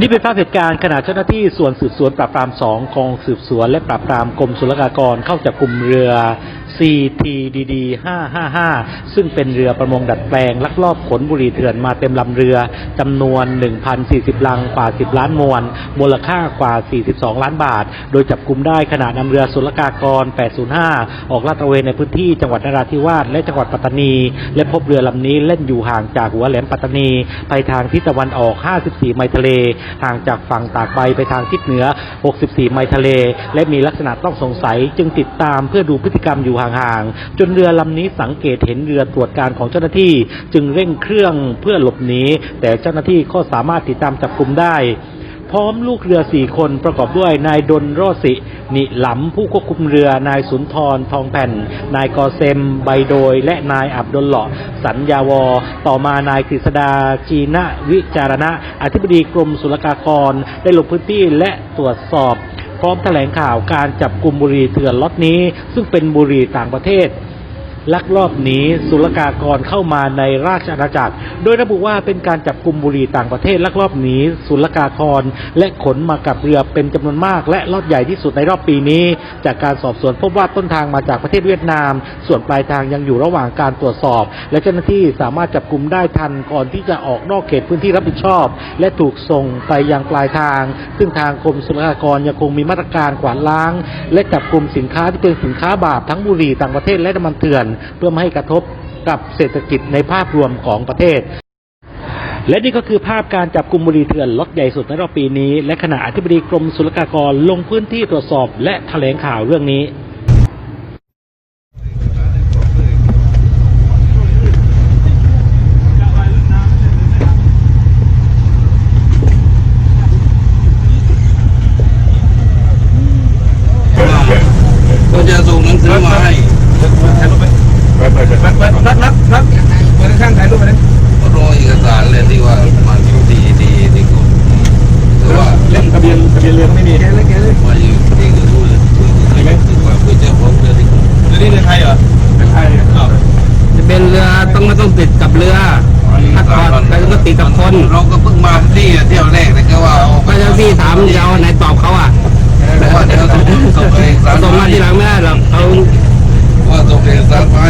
นี่เป็นภาพเหตุการณ์ขณะเจ้าหน้าที่ส่วนสืบสวนปราบปรามสองกองสืบสวนและปราบปรามกรมศุลกากรเข้าจับกลุ่มเรือ CTDD 555 ซึ่งเป็นเรือประมงดัดแปลง ลักลอบขนบุหรี่เถื่อนมาเต็มลำเรือจำนวน 1,040 ลังกว่า 10 ล้านมวน มูลค่ากว่า 42 ล้านบาท โดยจับกลุ่มได้ขณะนำเรือศุลกากร 805 ออกลาดตระเวนในพื้นที่จังหวัดนราธิวาสและจังหวัดปัตตานี และพบเรือลำนี้เล่นอยู่ห่างจากหัวแหลมปัตตานี ไปทางทิศตะวันออก 54 ไมล์ทะเล ห่างจากฝั่งตากใบไปทางทิศเหนือ 64 ไมล์ทะเล และมีลักษณะต้องสงสัยจึงติดตามเพื่อดูพฤติกรรมอยู่ห่างๆ จนเรือลำนี้สังเกตเห็นเรือตรวจการของเจ้าหน้าที่ จึงเร่งเครื่องเพื่อหลบหนีแต่เจ้าหน้าที่ก็สามารถติดตามจับกลุ่มได้พร้อมลูกเรือสี่คนประกอบด้วยนายดนโรสิ นิหลำผู้ควบคุมเรือนายสุนทรทองแผ่น นายกอเซม ใบโดย และนายอับดุลเลาะสัญญาวอ ต่อมานายกฤษดาจีนะวิจารณะ อธิบดีกรมศุลกากรได้ลงพื้นที่และตรวจสอบ พร้อมแถลงข่าวการจับกลุ่มบุหรี่เถื่อนล็อตนี้ ซึ่งเป็นบุหรี่ต่างประเทศ ลักลอบหนีศุลกากรเข้ามาในราชอาณาจักร โดยระบุว่าเป็นการจับกลุ่มบุหรี่ต่างประเทศลักลอบหนีศุลกากร และขนมากับเรือเป็นจำนวนมาก และลอดใหญ่ที่สุดในรอบปีนี้ จากการสอบสวนพบว่าต้นทางมาจากประเทศเวียดนาม ส่วนปลายทางยังอยู่ระหว่างการตรวจสอบ และเจ้าหน้าที่สามารถจับกลุ่มได้ทันก่อนที่จะออกนอกเขตพื้นที่รับผิดชอบ และถูกส่งไปยังปลายทาง ซึ่งทางกรมศุลกากรยังคงมีมาตรการกวาดล้าง และจับกลุ่มสินค้าที่เป็นสินค้าบาปทั้งบุหรี่ต่างประเทศและน้ำมันเถื่อนเพื่อไม่ให้กระทบกับเศรษฐกิจในภาพรวมของประเทศ และนี่ก็คือภาพการจับกลุ่มบุหรี่เถื่อนล็อตใหญ่สุดในรอบปีนี้ และขณะอธิบดีกรมศุลกากรลงพื้นที่ตรวจสอบ และแถลงข่าวเรื่องนี้ ก็จะส่งหนังสือมาให้ ถ่ายรูปไปไปไปไปไปนัดนัดนัดไปข้างถ่ายรูปไปเลย ก็รอเอกสารเลยที่ว่ามาที่ดีดีที่กูแต่ว่า เล่มทะเบียนทะเบียนเรือก็ไม่มีแกเลยแกเลย มาอยู่ที่กูดูเลยคือคือว่าคือเจ้าของเรือที่กูเรือนี่เรือไทยเหรอเรือไทยอ้าวจะเป็นเรือต้องไม่ต้องติดกับเรือถ้าก่อนไปก็ติดกับคนเราก็เพิ่งมาที่เที่ยวแรกแต่ก็ว่าเอาไปก็เจ้าที่ถามจะเอาไหนตอบเขาอะแต่ว่าเดี๋ยวส่งส่งเอกสารส่งมาทีหลังไม่ได้หรอกเอาว่าส่งเอกสารมา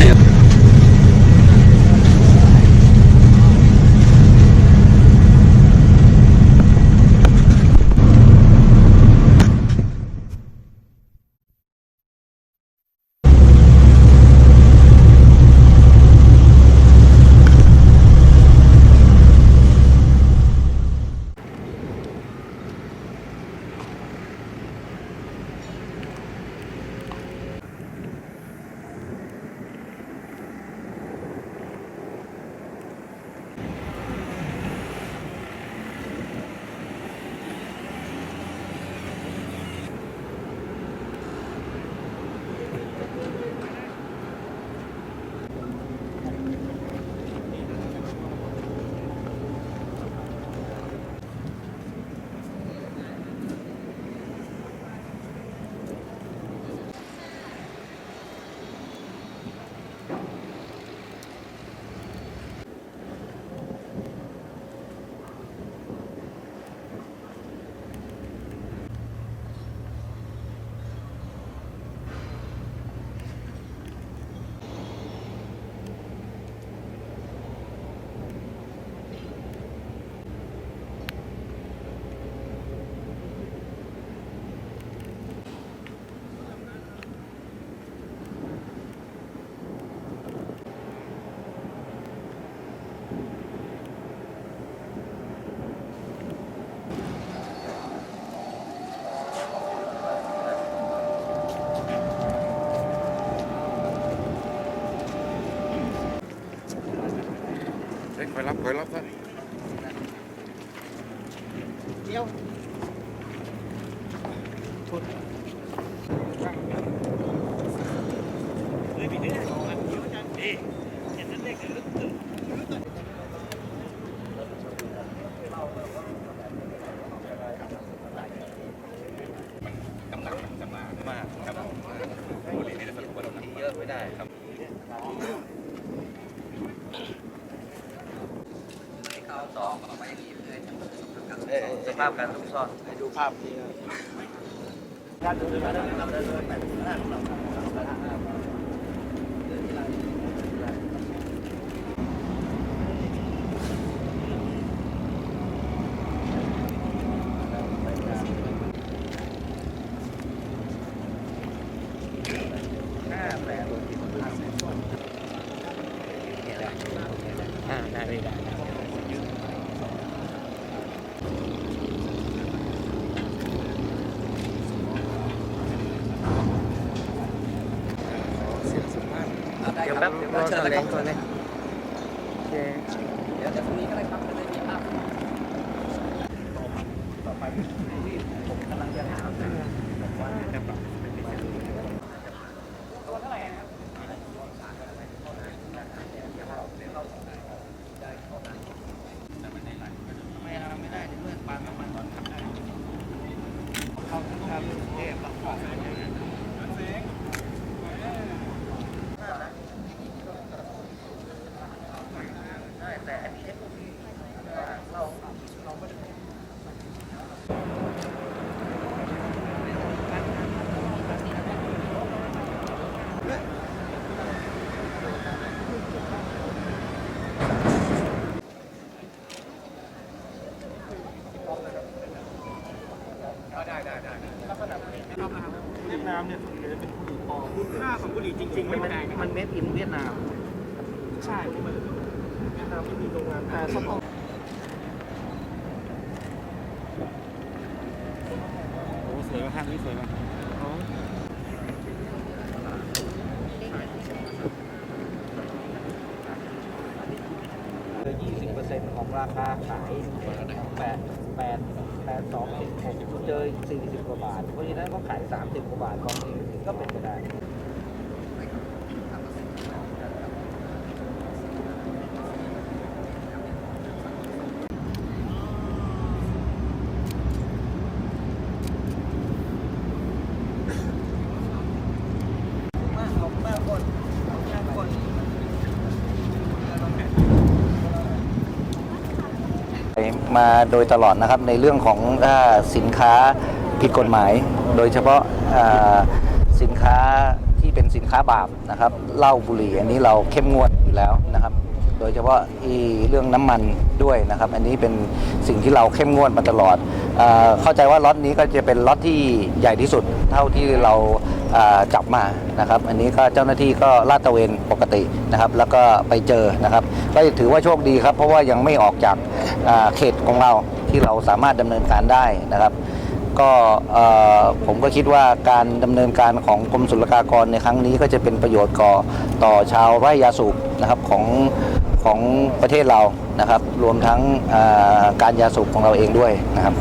อยรับคอยรับท่านเขา ต่อมาอย่างนี้เลยสภาพการซุกซ่อนให้ดูภาพนี้ครับ อ่าได้ได้ได้เดี๋ยวแป๊บ เดี๋ยวเชิญเลยครับตัวนี้โอเค เดี๋ยวจะตรงนี้ก็ได้ครับจะได้มีภาพต่อไปผมกำลังจะถามว่าจะปรับเป็นพิเศษตัวเท่าไหร่ครับ ไม่เอาไม่ได้เมื่อปานน้ำมันก่อนครับได้เขาทำเทปก่อนได้แต่อันนี้เราเราไม่ได้ เวียดนามเนี่ยส่วนใหญ่จะเป็นบุหรี่ปลอมหน้าของบุหรี่จริง ๆ ไม่แพงมันเมดอินเวียดนาม ใช่เวียดนามไม่มีโรงงานแต่เขาต้องโอ้สวยมากห้างนี้สวยมาก 20%ของ ราคาขายแปดแปดแปดสองสิบหกเจอสี่สิบกว่าบาทเพราะฉะนั้นก็ขายสามสิบกว่าบาทกองนี้ก็เป็นไปได้ มาโดยตลอดนะครับในเรื่องของอาสินค้าผิดกฎหมาย โดยเฉพาะสินค้าที่เป็นสินค้าบาปนะครับเหล้าบุหรี่อันนี้เราเข้มงวดอยู่แล้วนะครับ โดยเฉพาะเรื่องน้ำมันด้วยนะครับ อันนี้เป็นสิ่งที่เราเข้มงวดมาตลอดเข้าใจว่าล็อตนี้ก็จะเป็นล็อตที่ใหญ่ที่สุดเท่าที่เรา จับมานะครับ อันนี้ก็เจ้าหน้าที่ก็ลาดตระเวนปกตินะครับ แล้วก็ไปเจอนะครับ ก็ถือว่าโชคดีครับ เพราะว่ายังไม่ออกจากเขตของเราที่เราสามารถดำเนินการได้นะครับ ก็ผมก็คิดว่าการดำเนินการของกรมศุลกากรในครั้งนี้ก็จะเป็นประโยชน์ก่อต่อชาวไร่ยาสูบนะครับของของประเทศเรานะครับ รวมทั้งการยาสูบของเราเองด้วยนะครับ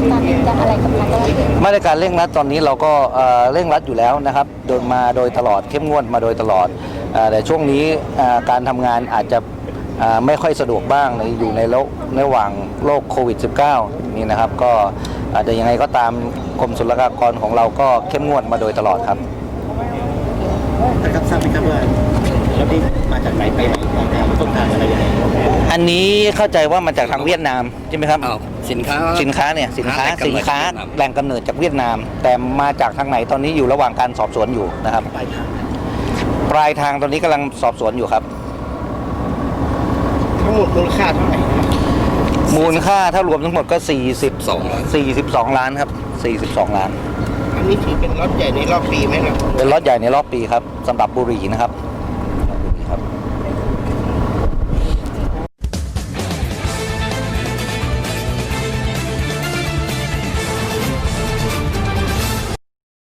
ตรการยืนยันอะไรกับทางเจ้าหน้าที่มาตรการเร่งรัดตอนนี้เราก็เอ่อเร่งรัดอยู่แล้วนะครับโดยมาโดยตลอดเข้มงวดมาโดยตลอดเอ่อแต่ช่วงนี้เอ่อการทำงานอาจจะเอ่อไม่ค่อยสะดวกบ้างในอยู่ในโลกระหว่างโรคโควิด -19 นี่นะครับ ก็อาจจะยังไงก็ตามกรมศุลกากรของเราก็เข้มงวดมาโดยตลอดครับนะครับทราบไหมครับว่า แล้วนี่มาจากไหนไปไหนมาทางต้นทางอะไรยังไงอันนี้เข้าใจว่ามาจากทางเวียดนามใช่ไหมครับอ้าวสินค้า สินค้าเนี่ยสินค้าหาแหล่งกำเนิดสินค้าจากเวียดนาม แหล่งกำเนิดจากเวียดนาม แต่มาจากทางไหนตอนนี้อยู่ระหว่างการสอบสวนอยู่นะครับ ปลายทางปลายทางตอนนี้กำลังสอบสวนอยู่ครับ ทั้งหมดมูลค่าเท่าไหร่ครับมูลค่าถ้ารวมทั้งหมดก็ 40 สองล้าน42 ล้านครับ 42 ล้าน อันนี้ถือเป็นรถใหญ่ในรอบปีไหมครับเป็นรถใหญ่ในรอบปีครับสำหรับบุหรี่นะครับอ